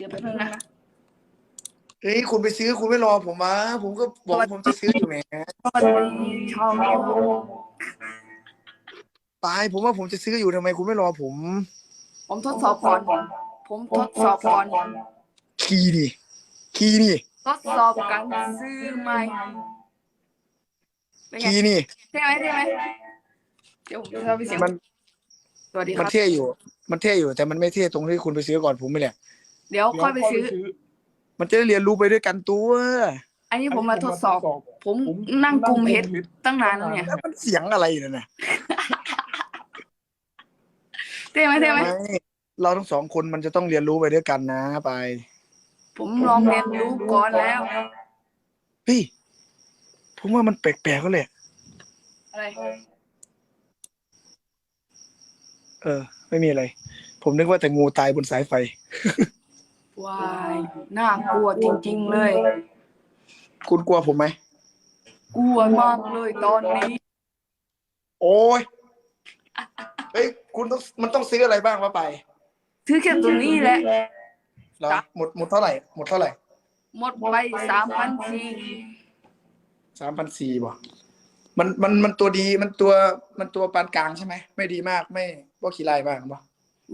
เดี๋ยวแป๊บนึงนะเฮ้ยคุณไปซื้อคุณไม่รอผมมาผมก็บอกว่าผมจะซื้ออยู่แหมสวัสดีชาวโลกตายผมว่าผมจะซื้ออยู่ทำไมคุณไม่รอผมผมทดสอบก่อน ผมทดสอบก่อน คีย์ดิคีย์นี่ทดสอบการซื้อใหม่เป็นไงคีย์นี่ใช่ไหมใช่ไหมเดี๋ยวผมจะเอาไปเสียงมันสวัสดีคมันรับเท่อยู่ มันเท่อยู่แต่มันไม่เท่ตรงที่คุณไปซื้อก่อนผมไม่แหละ เดี๋ยวค่อยไปซื้อ มันจะได้เรียนรู้ไปด้วยกันตัวอันนี้ผมมาทดสอบ ผมนั่งกลุ่มเฮ็ดตั้งนานแล้วเนี่ยแล้วมันเสียงอะไรนั่นน่ะเท่ไหมเท่ไหมไม่เราทั้งสองคนมันจะต้องเรียนรู้ไปด้วยกันนะไป ผมลองเรียนรู้ก่อนแล้วพี่ผมว่ามันแปลกๆก็เลยอะไรเออ ไม่มีอะไร ผมนึกว่าแต่งูตายบนสายไฟ ว้ายน่ากลัวจริง ๆ เลย คุณกลัวผมไหมกลัวมากเลยตอนนี้ โอ้ยเฮ้ยคุณต้องมันต้องซื้ออะไรบ้างวะไปซื้อแค่ตัวนี้แหละเหรอจ้ะหมดหมดเท่าไหร่หมดเท่าไหร่ หมดไปสามพันสี่สามพันสี่บ่มันมันมันตัวดีมันตัวมันตัวปานกลางใช่ไหมไม่ดีมากไม่ว่าขี้ลายมากบ่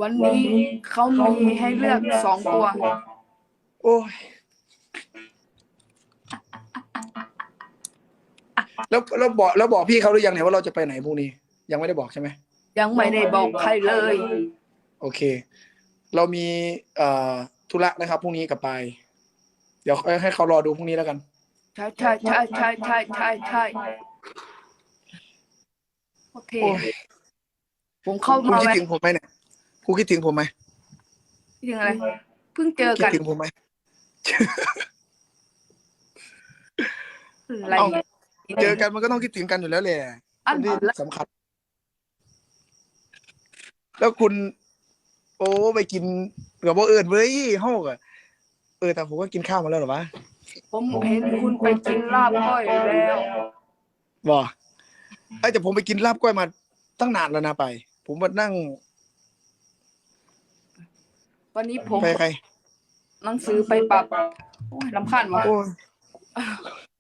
วันนี้เขามีให้เลือกสองตัว โอ้ย แล้วแล้วบอกแล้วบอกพี่เขาหรือยังเนี่ยว่าเราจะไปไหนพรุ่งนี้ ยังไม่ได้บอกใช่ไหมยังไม่ได้บอกใครเลย โอเค เรามีเอ่อธุระนะครับพรุ่งนี้กลับไป เดี๋ยวให้เขารอดูพรุ่งนี้แล้วกัน ใช่ใช่ใช่ใช่ใช่ใช่ใช่โอเค โอ้ยผมเข้าคุณมาคิดแวะถึงผมไหมเนี่ย คุณคิดถึงผมไหมคิดถึงอะไรเพิ่งเจอคิดกันถึงผมไหมอะไรเอ้าเนี่ยเจอกันมันก็ต้องคิดถึงกันอยู่แล้วแหละอันที่แล้วสำคัญ แล้วคุณ โอ้ไปกินกับว่าเอิญเว้ยห้องอะเออแต่ผมก็กินข้าวมาแล้วเหรอวะผมเห็นคุณไปกินลาบก้อยแล้ว บอกไอ้ยแต่ผมไปกินลาบก้อยมาตั้งนานแล้วนะไป ผมมานั่ง วันนี้ผมไปใครหนังสือไปปรับโอ้ยลำคาญวะโอ้ย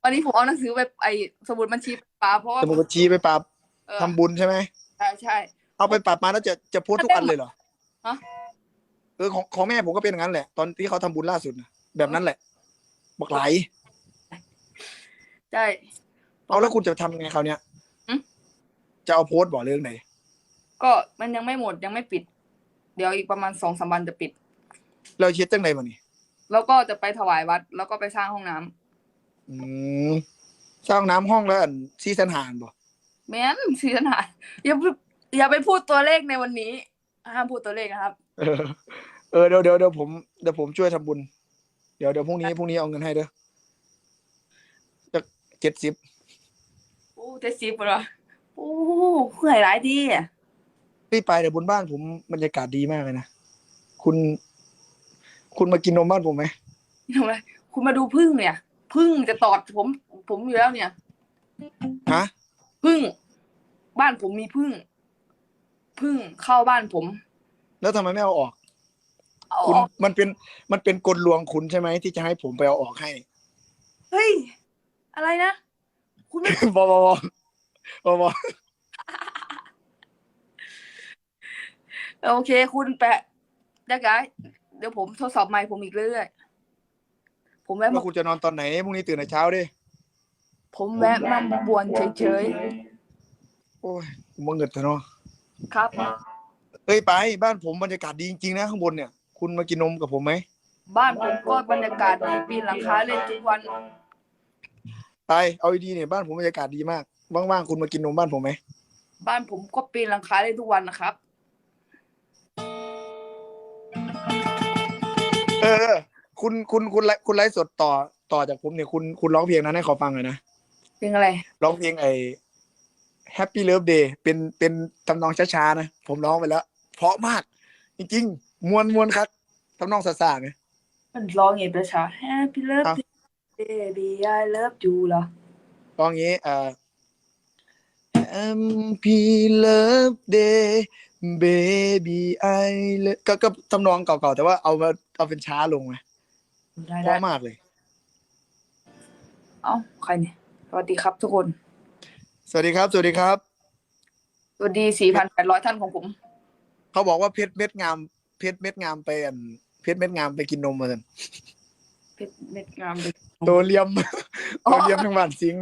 วันนี้ผมเอาหนังสือไปไอสมุดบัญชีไปปรับเพราะว่าสมุดบัญชีไปปรับเออทำบุญใช่ไหม ใช่ใช่ เอาไปปรับมาแล้วจะจะโพสต์ทุกอันเลยเหรอฮะ เออของของแม่ผมก็เป็นอย่างนั้นแหละ ตอนที่เขาทำบุญล่าสุดน่ะแบบนั้นแหละ บอกไหล ใช่ เอาแล้วคุณจะทำยังไงเขาวเนี้ยอืมจะเอาโพสต์บอกเรื่องไหนก็มันยังไม่หมดยังไม่ปิด เดี๋ยวอีกประมาณสองสามวันจะปิด เราเช็ดจังไหนมานี่แล้วแล้วก็จะไปถวายวัด แล้วก็ไปสร้างห้องน้ำอืมสร้างน้ำห้องแล้วอันซีซันหานบ่แม้นสีขนาดอย่าไปอย่าไปพูดตัวเลขในวันนี้ห้ามพูดตัวเลขนะครับ เออเออเดี๋ยวเดี๋ยวเดี๋ยวผมเดี๋ยวผมช่วยทำบุญ เดี๋ยวเดี๋ยวพรุ่งนี้พรุ่งนี้เอาเงินให้เด้อจะเจ็ดสิบโอ้เจ็ดสิบเหรอโอ้เพื่อหลายดีอะพี่ไปเดี๋ยวบนบ้านผมบรรยากาศดีมากเลยนะคุณ คุณมากินนมบ้านผมไหมทำไมคุณมาดูพึ่งเนี่ยพึ่งจะตอดผม ผมอยู่แล้วเนี่ยฮะพึ่ง บ้านผมมีพึ่งพึ่งเข้าบ้านผม แล้วทำไมไม่เอาออก เอาคุณออกมันเป็นมันเป็นกลลวงคุณใช่ไหมที่จะให้ผมไปเอาออกให้ เฮ้ย อะไรนะ คุณไม่ บอบอบอบอโอเค คุณแปะได้ไง เดี๋ยวผมทดสอบไมค์ผมอีกเรื่อยๆผมแวะแล้มาวคุณจะนอนตอนไหนพรุ่งนี้ตื่นแต่เช้าดิผมแวะมาบวนเฉยโอ้ยผมมาเงิดเถอะเนาะๆครับ เอ้ยไป บ้านผมบรรยากาศดีจริงๆนะข้างบนเนี่ย คุณมากินนมกับผมไหมบ้านผมก็บรรยากาศดีปีนหลังคาเล่นทุกวันไปเอาดีๆเนี่ยบ้านผมบรรยากาศดีมากว่างๆคุณมากินนมบ้านผมไหมบ้านผมก็ปีนหลังคาเล่นทุกวันนะครับ ออ คุณคุณคุณไลฟ์คุณไลฟ์สดต่อต่อจากผมเนี่ยคุณคุณร้องเพลงนั้นให้ขอฟังหน่อยนะเป็นอะไรร้องเพลงไอ้ Happy Love Day เป็นเป็นทำนองช้าๆนะผมร้องไปแล้ว เพราะมาก จริงๆ มวนมวนครับทำนองซาซาไงมันร้องไงประชา Happy Love Baby I love you เหรอร้องอย่างนี้เอ่อ Happy Love Day baby I love ก็ก็ทำนองเก่าๆ แต่ว่าเอามาเอาเป็นช้าลงไงได้เพได้ราะมากเลย เอ้าใครเนี่ยสวัสดีครับทุกคน สวัสดีครับ สวัสดีครับ สวัสดีสี่พันแปดร้อยท่านของผม เขาบอกว่าเพชรเม็ดงาม เพชรเม็ดงามไปอันเพชรเม็ดงามไปกินนมมาสันเพชรเม็ดงามเลยตัวเลียมอ๋อตัวเลียมทั้งบ้านสิง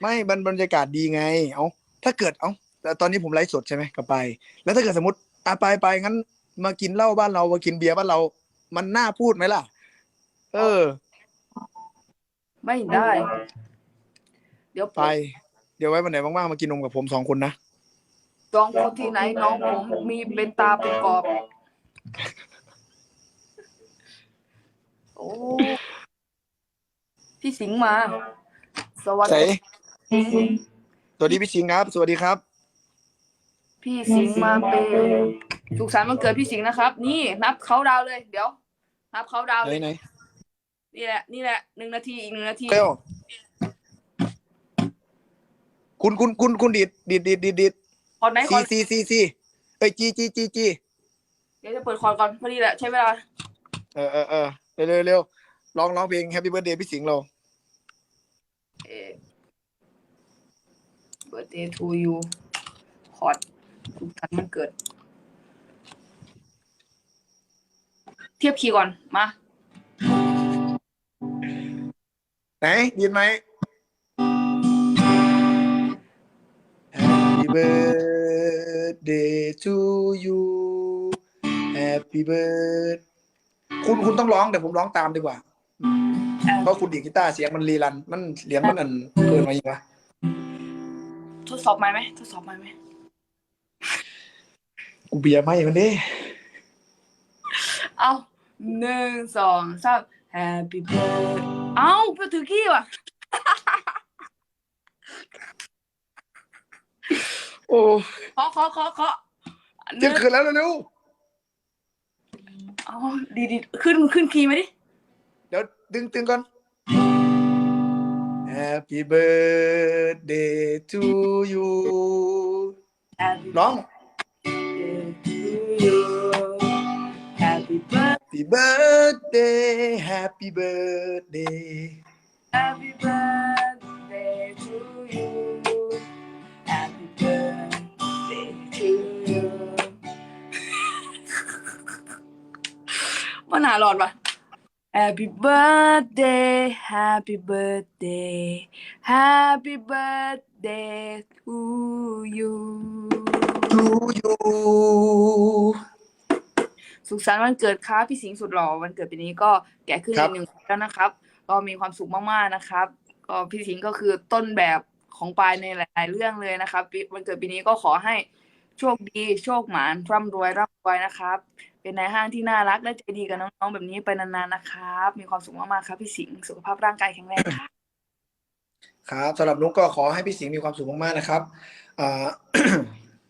ไม่บรรบรรยากาศดีไง เอาถ้าเกิดเอาแต่ตอนนี้ผมไลฟ์สดใช่ไหมก็ไป แล้วถ้าเกิดสมมติอะไปไปงั้น มากินเหล้าบ้านเรามากินเบียร์บ้านเรา มันน่าพูดไหมล่ะ เออ ไม่ได้ เดี๋ยวผไปมเดี๋ยวไว้วันไหนว่างๆมากินนมกับผมสองคนนะ จองคนที่ไหนน้องผมมีเป็นตาเป็นกรอบ โอ้พี่สิงห์มา สวัสใส่ดีสวัสดีพี่ชิงครับ สวัสดีครับ พี่สิงห์มาเป็นสุขสันต์วันเกิดพี่สิงห์นะครับ นี่นับเขาดาวน์เลย เดี๋ยว นับเขาดาวน์ไหนเลยไหนนี่แหละ นี่แหละหนึ่งนาทีอีกหนึ่งนาทีเร็วคุณคุณคุณคุณดีดดีดดีดดีดดีดคอนไหนคซีอนซีซีซีเอ้ยจีจีจีจีเดี๋ยวจะเปิดคอนก่อนพอดีแหละใช้เวลาเออเออเออเร็วเร็วเร็วร้องร้องเพลง Happy Birthday พี่สิงห์เราเอเบิร์ดเดย์ทูยูคอร์ด สุขสันต์วันเกิด เทียบคีย์ก่อน มา ไหนยินไหม Happy birthday to you Happy birthday คุณคุณต้องร้องเดี๋ยวผมร้องตามดีกว่า เพราะคุณดีดกีตาร์เสียงมันรีรัน มันเสียงมันอันเกินมาอีกวะทดสอบไหมค์ไหมทดสอบไหมค์ไหม กูเบียร์ไม่มันดิเอาหนึ่งสองสาม Happy birthday เอาไปถือขี้ว่ะ โอ้เคาะเคาะเคาะเคาะหเที่ยนึ่งงคืนแล้วเร็วเอาดีดีขึ้นขึ้นคีย์มาดิ ๆเดี๋ยวดึงตึงก่อน Happy birthday to you Happy ร้อง birthday to you Happy birthday Happy birthday Happy birthday Happy birthday to you Happy birthday to you มันหาหลอดปะ Happy birthday Happy birthday Happy birthday to you to you สุขสันต์วันเกิดครับพี่สิงห์สุดหล่อวันเกิดปีนี้ก็แก่ขึ้นครัอีบกหนึ่งปีแล้วนะครับ ก็มีความสุขมากๆนะครับ ก็พี่สิงห์ก็คือต้นแบบของปายในหลาย ๆ เรื่องเลยนะครับปีวันเกิดปีนี้ก็ขอให้โชคดีโชคหมานร่ำรวยร่ำรวยนะครับ เป็นนายห้างที่น่ารักและใจดีกับน้องๆแบบนี้ไปนานๆนะครับ มีความสุขมากๆครับพี่สิงห์สุขภาพร่างกายแข็งแรงครับ ครับสำหรับนุกก็ขอให้พี่สิงห์มีความสุขมากๆนะครับอ่า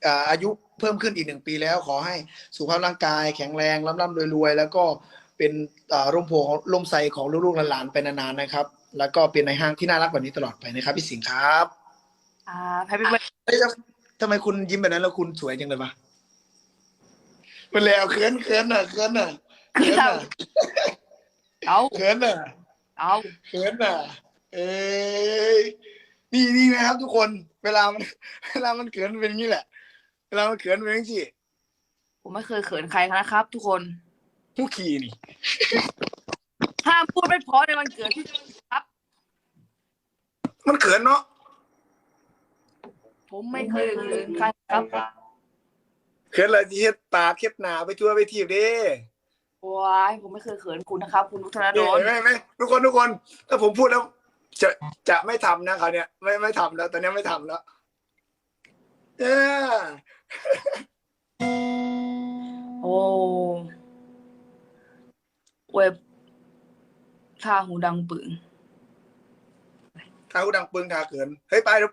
อ่าอายุเพิ่มขึ้นอีกหนึ่งปีแล้ว ขอให้สุขภาพร่างกายแข็งแรงร่ำร่ำรวยๆ แล้วก็เป็นอ่าร่มโพของร่มไทรของลูกๆหลานๆไปนานๆนะครับ แล้วก็เป็นในห้างที่น่ารักแบบนี้ตลอดไปนะครับพี่สิงห์ครับอ่าแฮปปี้เบิร์ดเอ้ยแล้วทำไมคุณยิ้มแบบนั้นแล้วคุณสวยจังเลยปะมันแล้วเขินเขินอะเขินอะคือเขินเราอะเอาเขินอะเอาเขินอะ เอ้ยนี่นี่นะครับทุกคน เวลามันเวลามันเขินเป็นอย่างนี้แหละ เวลามันเขินเป็นอย่างนี้ผมไม่เคยเขินใครนะครับ ทุกคนผู้ขี่นี่ห้ามพูดไม่เพราะในวันเกิดที่ครับ มันเขินเนาะผมไม่เคยเขินใครครับเขินอะไรที่เฮ็ดปากเฮ็ดหนาไปทั่วไปทีบเด้ว้ายผมไม่เคยเขินคุณนะครับ คุณนุธนาโดนี่นเห็นไหมเห็นไหมทุกคนทุกคน ถ้าผมพูดแล้ว จะจะไม่ทำนะเขาวเนี่ยไม่ไม่ทำแล้วตอนนี้ไม่ทำแล้ว เออาหูดังปึงถ้าหูดังปึงทาเขินเฮ้ยไปเดี๋ยว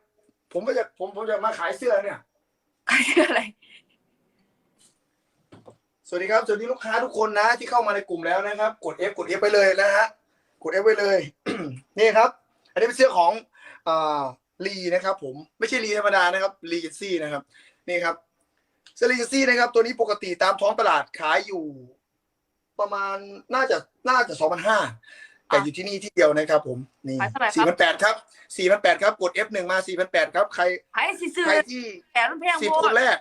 ผมก็จะผมผมจะมาขายเสื้อเนี่ยใครชื่ออะไร สวัสดีครับสวัสดีลูกค้าทุกคนนะ ที่เข้ามาในกลุ่มแล้วนะครับ กด F กด F ไปเลยนะฮะกด F ไปเลย นี่ครับ อันนี้เป็นเสื้อของอ่าลีนะครับ ผมไม่ใช่ลีธรรมดานะครับลีเจนซี่นะครับ นี่ครับเซรีซี่นะครับ ตัวนี้ปกติตามท้องตลาดขายอยู่ ประมาณน่าจะน่าจะสองพันห้า แต่อยู่ที่นี่ที่เดียวนะครับผมนี่ขายเท่าไหร่คสี่รัพับนแปดครับสี่พันแปดครับกด F1 มาสี่พันแปดครับใครขายสิซื้อใครที่แต่มันแพงสิบโพคดนแรก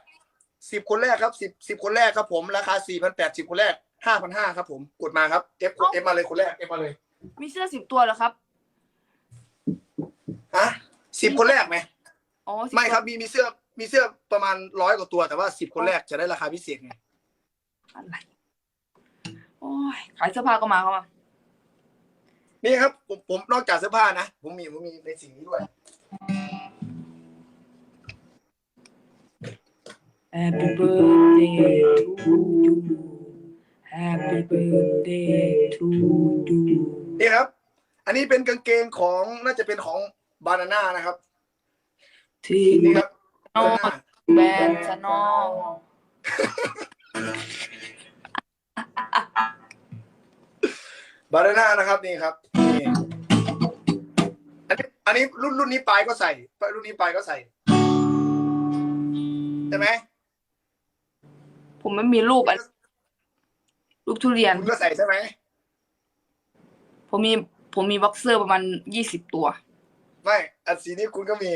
สิบคนแรกครับสิบสิบคนแรกครับผมราคาสี่พันแปดสิบคนแรกห้าพันห้าครับผมกดมาครับ F กด F มาเลยคนแรก F มาเลยมีเสื้อสิบตัวเหรอครับฮะสิบคนแรกไหม อ๋อ10ไม่ครับมีมีเสื้อมีเสื้อประมาณร้อยกว่าตัวแต่ว่าสิบคนแรกจะได้ราคาพิเศษไงอะไรโอ้ยขายเสื้อผ้าก็มาเข้ามา นี่ครับผมผมนอกจากเสื้อผ้านะ ผมมีผมมีในสิ่งนี้ด้วย Happy birthday to you Happy birthday to you นี่ครับ อันนี้เป็นกางเกงของน่าจะเป็นของบานาน่านะครับ ที่นี่ครับ นอน Banana แบรนด์ชนอลบานาน่านะครับนี่ครับนี่ อันนี้อันนี้รุ่นรุ่นนี้ปลายก็ใส่ รุ่นนี้ปลายก็ใส่ใช่ไหมผมไม่มีรูปอันรูปทุเรียนคุณก็ใส่ใช่ไหมผมมีผมมีบ็อกเซอร์ประมาณยี่สิบตัว ไม่อันสีนี้คุณก็มี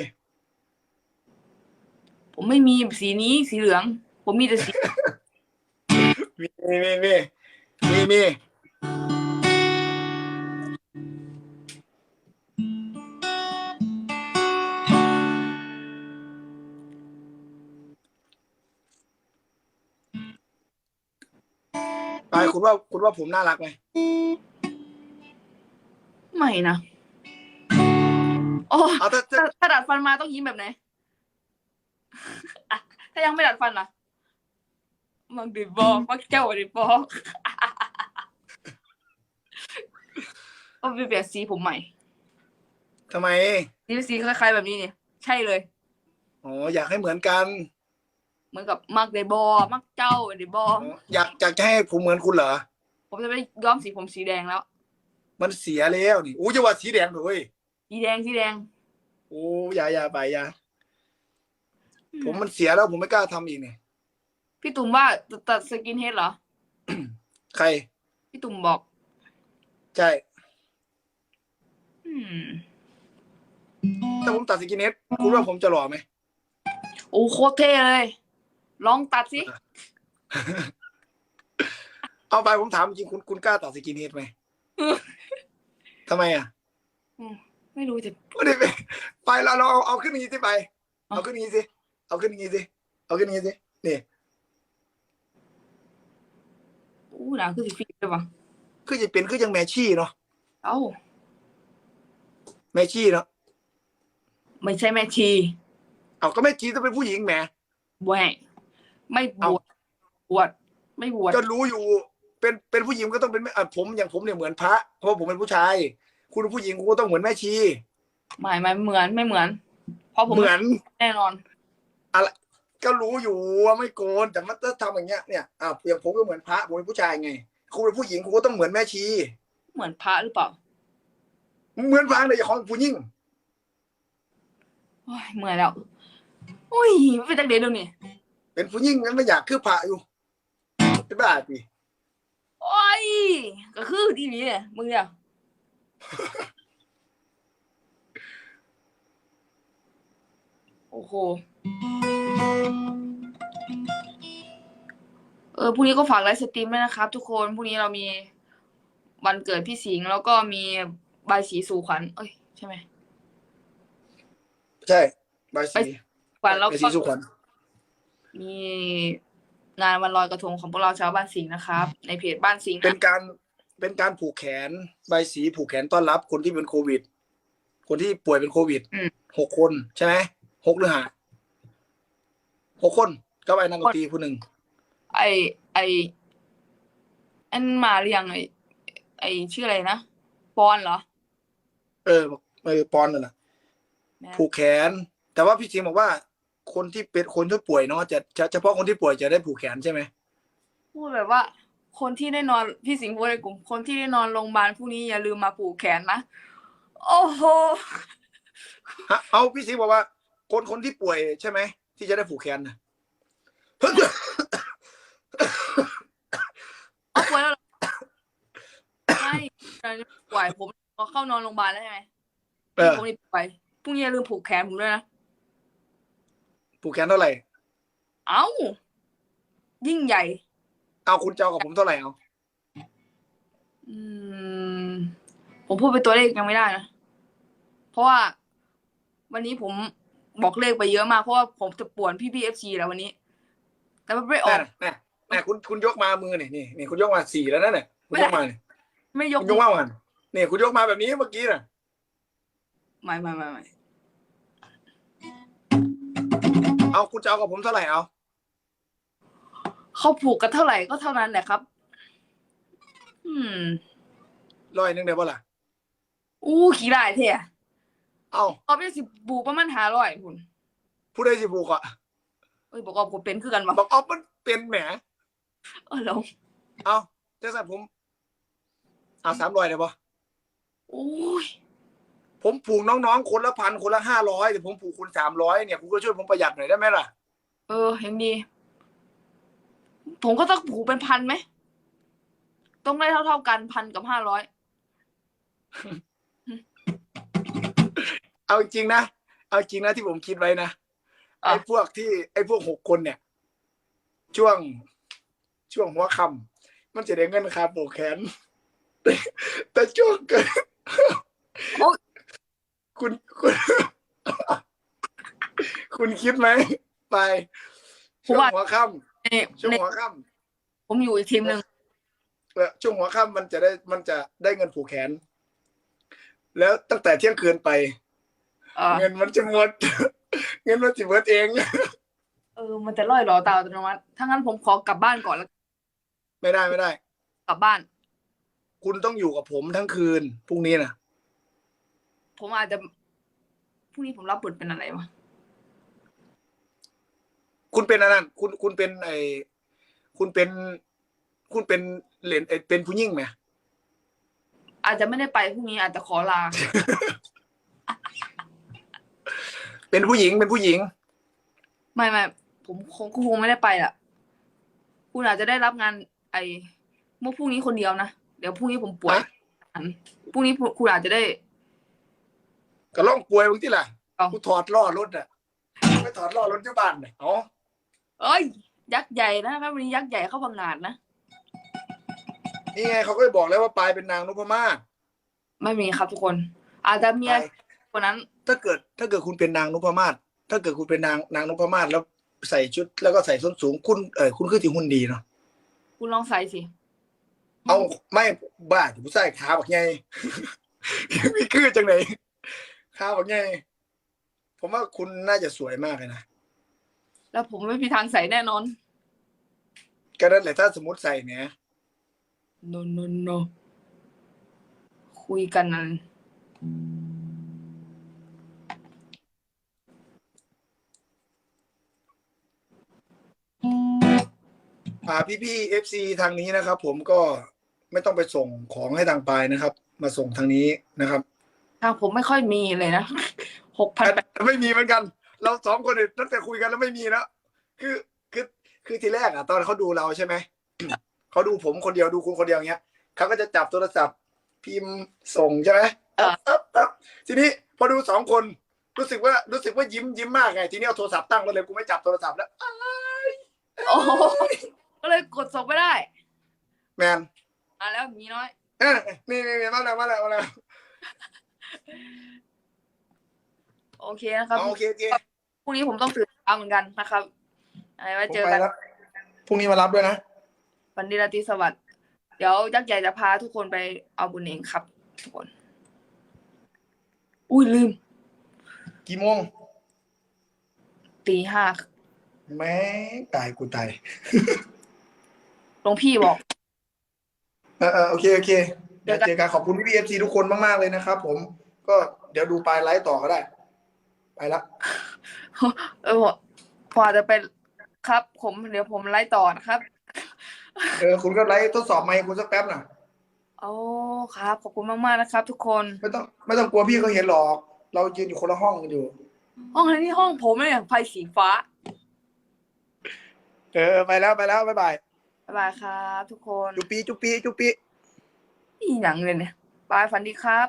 ผมไม่มีสีนี้สีเหลือง ผมมีแต่สีมีมีมีมีมี คุณว่าคุณว่าผมน่ารักไหมไม่นะโอ้เอาถ้าถ้าถ้าถ้าดัดฟันมาต้องยิ้มแบบไหนอะถ้ายังไม่ดัดฟันล่ะมังดิบอกมักเจ้าดิบอกก็ไปเปลี่ยนสีผมใหม่ทำไมสีสีคล้ายๆแบบนี้เนี่ย ใช่เลย อ๋ออยากให้เหมือนกัน เหมือนกับมักเดบอมักเจ้าเดบออ๋ออยากอยากจะให้ผมเหมือนคุณเหรอ ผมจะไปย้อมสีผมสีแดงแล้ว มันเสียแล้วนี่อู้จะว่าสีแดงเลยสีแดงสีแดงโอ้อย่าอย่าไปอย่าผมมันเสียแล้วผมไม่กล้าทำอีกเนี่ยพี่ตุ่มว่าจะตัดสกินเฮดเหรอ ใคร พี่ตุ่มบอก ใช่อืมถ้าผมตัดสกินเฮดคุณว่าผมจะหล่อไหมโอ้โคตรเท่เลย ลองตัดสิ เอาไปผมถามจริงคุณคุณกล้าตัดสกินเฮดไหมทำไมอะไม่รู้จะไม่ได้ไปไปเราเราเอาเอาขึ้นอย่างนี้สิไป เอาขึ้นอย่างนี้สิ เอาขึ้นอย่างนี้สิ เอาขึ้นอย่างนี้สิ นี่อู้หนาคือสิฟิเลยว่ะคือจะเป็นคือยังแมชี่เนาะ เอ้า แมชี่เนาะ ไม่ใช่แม่ชี เอาก็แมชี่ต้องเป็นผู้หญิงแหมแหวก ไม่บเอ้าวชบวชไม่บวชก็รู้อยู่ เป็นเป็นผู้หญิงก็ต้องเป็นแม่อะผมอย่างผมเนี่ยเหมือนพระเพราะว่าผมเป็นผู้ชาย คุณเป็นผู้หญิงคุณก็ต้องเหมือนแม่ชี ไม่ไม่เหมือนไม่เหมือน เพราะผมเหมือนแน่นอนก็รู้อยู่ว่าไม่โกนแต่มันถ้าทำอย่างเงี้ยเนี่ยอะอย่างผมก็เหมือนพระผมเป็นผู้ชายไง คุณเป็นผู้หญิงคุณก็ต้องเหมือนแม่ชี เหมือนพระหรือเปล่า เหมือนพระเลยอย่าของผู้หญิงโอ้ยเหมือนแล้วโอ้ยไม่เป็นตักเด็ดดูนี่ เป็นผู้หญิงงั้นไม่อยากคือพระอยู่เป็นบ้าปีโอ้ยก็คือทีนี้เนี่ยมึงเนี่ยโอ้โหเออพรุ่งนี้ก็ฝากไลฟ์สตรีมด้วยนะครับ ทุกคนพรุ่งนี้เรามีวันเกิดพี่สิงห์แล้วก็มีใบายสีสู่ขวัญเอ้ยใช่ไหมใช่ใบายสีขวัญแล้วใบายก็ สีสุขวัญ มีงานวันลอยกระทงของพวกเราชาวบ้านสิงห์นะครับ ในเพจบ้านสิงห์เป็นการเป็นการผูกแขนใบายสีผูกแขนต้อนรับคนที่เป็นโควิด คนที่ป่วยเป็นโควิดหกคนใช่ไหมหกหรือห้าหกคนก็ไปนักดนตรีผู้หนึ่งไอไออันมาเรียงไอไอชื่ออะไรนะปอนเหรอ เออเออปอนนั่นแหละแม่ผูกแขน แต่ว่าพี่ชิงบอกว่า คนที่เป็นคนที่ป่วยเนาะจะจะเฉพาะคนที่ป่วยจะได้ผูกแขนใช่ไหมพูดแบบว่า คนที่ได้นอนพี่สิงห์พูดในกลุ่ม คนที่ได้นอนโรงพยาบาลพรุ่งนี้อย่าลืมมาผูกแขนนะโอ้โหฮะเอาพี่ชิงบอกว่า คนคนที่ป่วยใช่ไหมที่จะได้ผูกแขนนะเอาป่วยแล้วเหรอไม่ป่วยผมก็เข้านอนโรงพยาบาลแล้วใช่ไหมเออผมนี่ป่วยพรุ่งนี้อย่าลืมผูกแขนผมด้วยนะ ผูกแขนเท่าไหร่ เอ้า ยิ่งใหญ่ เอาคุณจะเอากับผมเท่าไหร่เอาอืม ผมพูดเป็นตัวเลขยังไม่ได้นะ เพราะว่าวันนี้ผมบอกเลขไปเยอะมาก เพราะว่าผมจะป่วนพี่พีเอฟซีแล้ววันนี้ แต่มันไม่ออกน่ะน่ะน่ะคุณคุณยกมามือนี่นี่นี่คุณยกมาสี่แล้วนั่นน่ะคุณยกมาเนี่ยไม่ยกคุณยกมาวันนี่คุณยกมาแบบนี้เมื่อกี้น่ะ ไม่ไม่ไม่ไม่ เอาคุณจะเอากับผมเท่าไหร่เอาเขาผูกกันเท่าไหร่ก็เท่านั้นแหละครับ อืมร้อยหนึงได้ปะล่ะอู้ขี้ได้เท่อะเอาเอาไปสิบูประมาณหาร้อยคุณผู้ใดสิผูกอะเอ้ยบอกว่าผมเป็นคือกันวะบอกออฟมันเป็นแหมเออแล้วเอาเจ้าสัตว์ผมเอาสามร้อยได้ปะโอ้ย ผมผูกน้องๆ คนละพันคนละห้าร้อยแต่ผมผูกคุณสามร้อยเนี่ยคุณก็ช่วยผมประหยัดหน่อยได้ไหมล่ะ เออเห็นดี ผมก็ต้องผูกเป็นพันไหม ต้องได้เท่าเท่าๆกันพันกับห้าร้อย เอาจริงนะ เอาจริงนะที่ผมคิดไว้นะไอ้พวกที่ไอ้พวกหกคนเนี่ย ช่วงช่วงหัวค่ำมันจะได้เงินค่าผูกแขน แต่แต่ช่วงเกิด คุณคุณ คุณคิดไหม ไปช่วงหัวค่นี่ำช่วงในหัวค่ผมอยู่อีกทีมหนึ่งำเออช่วงหัวค่ำมันจะได้มันจะได้เงินผูกแขน แล้วตั้งแต่เที่ยงคืนไป เออเงินมันจะหมด เงินมันจะหมดเอง เออมันจะล่อยหลอตาอัตโนมัติถ้างั้นผมขอกลับบ้านก่อนแล้วไม่ได้ไม่ได้ กลับบ้าน คุณต้องอยู่กับผมทั้งคืนพรุ่งนี้นะ ผมอาจจะพรุ่งนี้ผมรับบทเป็นอะไรวะคุณเป็นอะไรนั่นคุณคุณเป็นไอคุณเป็น คุณเป็นเหรนไอ้เป็นผู้หญิงไหมอาจจะไม่ได้ไปพรุ่งนี้อาจจะขอลา เป็นผู้หญิงเป็นผู้หญิง ไม่ไม่ผมคงคงไม่ได้ไปละคุณอาจจะได้รับงาน ไอ้เมื่อพรุ่งนี้คนเดียวนะ เดี๋ยวพรุ่งนี้ผมป่วยฮะอันพรุ่งนี้คุณอาจจะได้ ก็ล่องป่วยบางที่ล่ะเอากูถอดล้อรถอะไม่ถอดล้อรถเจ้าบ้านน่ะเอ๋อเอ้ย ยักษ์ใหญ่นะครับวันนี้ยักษ์ใหญ่เข้าพังงาดนะ นี่ไงเขาก็บอกแล้วว่าปลายเป็นนางนพมาศไม่มีครับทุกคน อาจจะมีปลายคนนั้น ถ้าเกิด ถ้าเกิดคุณเป็นนางนพมาศถ้าเกิดคุณเป็นนางนางนพมาศแล้วใส่ชุดแล้วก็ใส่ส้นสูงคุณเออคุณคือที่หุ่นดีเนาะคุณลองใส่สิ เอาไม่บ้าผู้ชายขาบักไง มีคือจังไหน ขาบักไงผมว่าคุณน่าจะสวยมากเลยนะ แล้วผมไม่มีทางใส่แน่นอน ก็นั่นแหละถ้าสมมติใส่เนี่ย no no no คุยกันนั้นอ่าพี่พี่เอฟซีทางนี้นะครับ ผมก็ไม่ต้องไปส่งของให้ทางปลายนะครับ มาส่งทางนี้นะครับ ทางผมไม่ค่อยมีเลยนะหกพันแปดแต่ไม่มีเหมือนกัน เราสองคนเนี่ยตั้งแต่คุยกันแล้วไม่มีแล้วคือคือคือทีแรกอะ ตอนเขาดูเราใช่ไหมเขาดูผมคนเดียวดูคุณคนเดียวอย่างเงี้ยเขาก็จะจับโทรศัพท์ พิมพ์ส่งใช่ไหมปั๊บปั๊บปั๊บทีนี้พอดูสองคนรู้สึกว่ารู้สึกว่ายิ้มยิ้มมากไง ทีนี้เอาโทรศัพท์ตั้งไว้เลยกูไม่จับโทรศัพท์แล้วอ้ายโอ้โหก็เลยกดส่งไม่ได้ แมนมาแล้วมีน้อยเอ้ยนี่นี่นี่มาแล้วมาแล้วมาแล้ว โอเคนะครับเอาโอเคโอเคพรุ่งนี้ผมต้องตื่นเช้าเหมือนกันนะครับอะไรไว้ผมเจอไปกันแล้วพรุ่งนี้มารับด้วยนะ วันดีราตรีสวัสดิ์เดี๋ยวยักษ์ใหญ่จะพาทุกคนไปเอาบุญเองครับ ทุกคน อุ้ยลืม กี่โมงตีห้าแม่งตายกูตาย หลวงพี่บอก เออเออโอเคโอเคเดี๋ยวเจอกันขอบคุณพี่พีเอฟซีทุกคนมาก ๆ เลยนะครับผม ก็เดี๋ยวดูปลายไลฟ์ต่อก็ได้ ไปละเออพออาจจะเป็นครับ ผมเดี๋ยวผมไล่ต่อนะครับ เออคุณก็ไลฟ์ทดสอบไมค์คุณสักแป๊บน่ะโอ้ครับขอบคุณมากๆนะครับ ทุกคนไม่ต้องไม่ต้องกลัวพี่เขาเห็นหรอก เรายืนอยู่คนละห้องกันอยู่ ห้องนี้ห้องผมเนี่ยไฟสีฟ้า เออไปแล้วไปแล้วบ๊ายบายบ๊ายบายครับ ทุกคน จุปปี้จุปปี้จุปปี้อีหยังเลยเนี่ยบายฝันดีครับ